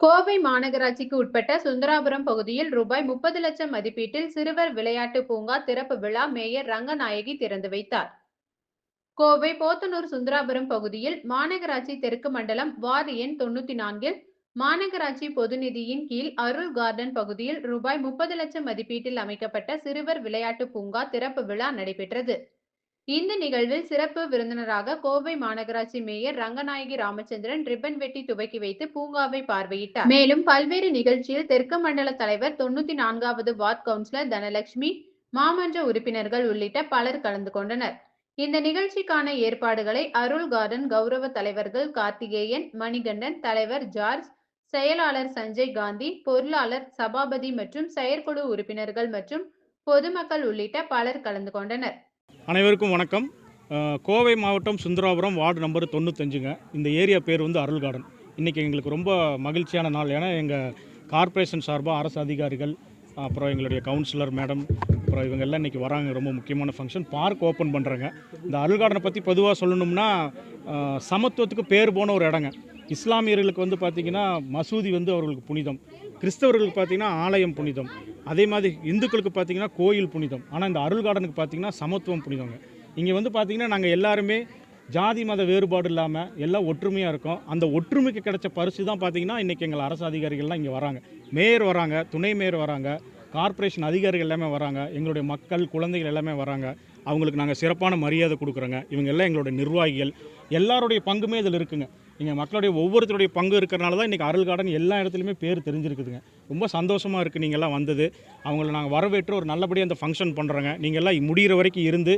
கோவை மாநகராட்சிக்கு உட்பட்ட சுந்தராபுரம் பகுதியில் ரூபாய் முப்பது லட்சம் மதிப்பீட்டில் சிறுவர் விளையாட்டு பூங்கா திறப்பு விழா மேயர் ரங்கநாயகி திறந்து வைத்தார். கோவை போத்தனூர் சுந்தராபுரம் பகுதியில் மாநகராட்சி தெற்கு மண்டலம் வார்டு எண் தொண்ணூத்தி நான்கில் மாநகராட்சி பொதுநிதியின் கீழ் அருள் கார்டன் பகுதியில் ரூபாய் முப்பது லட்சம் மதிப்பீட்டில் அமைக்கப்பட்ட சிறுவர் விளையாட்டு பூங்கா திறப்பு விழா நடைபெற்றது. இந்த நிகழ்வில் சிறப்பு விருந்தினராக கோவை மாநகராட்சி மேயர் ரங்கநாயகி ராமச்சந்திரன் ரிப்பன் வெட்டி துவக்கி வைத்து பூங்காவை பார்வையிட்டார். மேலும் பல்வேறு நிகழ்ச்சியில் தெற்கு மண்டல தலைவர் தொண்ணூத்தி நான்காவது வார்டு கவுன்சிலர் தனலட்சுமி மாமன்ற உறுப்பினர்கள் உள்ளிட்ட பலர் கலந்து கொண்டனர். இந்த நிகழ்ச்சிக்கான ஏற்பாடுகளை அருள் கார்டன் கௌரவ தலைவர்கள் கார்த்திகேயன் மணிகண்டன் தலைவர் ஜார்ஜ் செயலாளர் சஞ்சய் காந்தி பொருளாளர் சபாபதி மற்றும் செயற்குழு உறுப்பினர்கள் மற்றும் பொதுமக்கள் உள்ளிட்ட பலர் கலந்து கொண்டனர். அனைவருக்கும் வணக்கம். கோவை மாவட்டம் சுந்தராபுரம் வார்டு நம்பர் தொண்ணூத்தஞ்சுங்க. இந்த ஏரியா பேர் வந்து அருள் கார்டன். இன்றைக்கி எங்களுக்கு ரொம்ப மகிழ்ச்சியான நாள். ஏன்னா எங்கள் கார்ப்பரேஷன் சார்பாக அரசு அதிகாரிகள் அப்புறம் எங்களுடைய கவுன்சிலர் மேடம் அப்புறம் இவங்கெல்லாம் இன்றைக்கி வராங்க. ரொம்ப முக்கியமான ஃபங்க்ஷன் பார்க் ஓப்பன் பண்ணுறாங்க இந்த அருள் கார்டனை பற்றி பொதுவாக சொல்லணும்னா சமத்துவத்துக்கு பேர் போன ஒரு இடங்க. இஸ்லாமியர்களுக்கு வந்து பார்த்திங்கன்னா மசூதி வந்து அவர்களுக்கு புனிதம். கிறிஸ்தவர்களுக்கு பார்த்திங்கன்னா ஆலயம் புனிதம். அதே மாதிரி இந்துக்களுக்கு பார்த்திங்கன்னா கோயில் புனிதம். ஆனால் இந்த அருள் கார்டனுக்கு பார்த்திங்கன்னா சமத்துவம் புனிதங்க. இங்கே வந்து பார்த்திங்கன்னா நாங்கள் எல்லாருமே ஜாதி மத வேறுபாடு இல்லாமல் எல்லாம் ஒற்றுமையாக இருக்கும். அந்த ஒற்றுமைக்கு கிடைச்ச பரிசு தான் பார்த்திங்கன்னா இன்றைக்கி எங்கள் அரசு அதிகாரிகள்லாம் இங்கே வராங்க. மேயர் வராங்க துணை மேயர் வராங்க கார்ப்பரேஷன் அதிகாரிகள் எல்லாமே வராங்க எங்களுடைய மக்கள் குழந்தைகள் எல்லாமே வராங்க. அவங்களுக்கு நாங்கள் சிறப்பான மரியாதை கொடுக்குறோங்க. இவங்க எல்லாம் எங்களுடைய நிர்வாகிகள். எல்லாருடைய பங்குமே இதில் இருக்குங்க. இங்கே மக்களுடைய ஒவ்வொருத்தருடைய பங்கு இருக்கிறனால தான் இன்றைக்கி அருள் கார்டன் எல்லா இடத்துலையுமே பேர் தெரிஞ்சிருக்குதுங்க. ரொம்ப சந்தோஷமாக இருக்குது நீங்கள்லாம் வந்தது. அவங்கள நாங்கள் வரவேற்று ஒரு நல்லபடியாக அந்த ஃபங்க்ஷன் பண்ணுறோங்க நீங்கள்லாம் முடிகிற வரைக்கும் இருந்து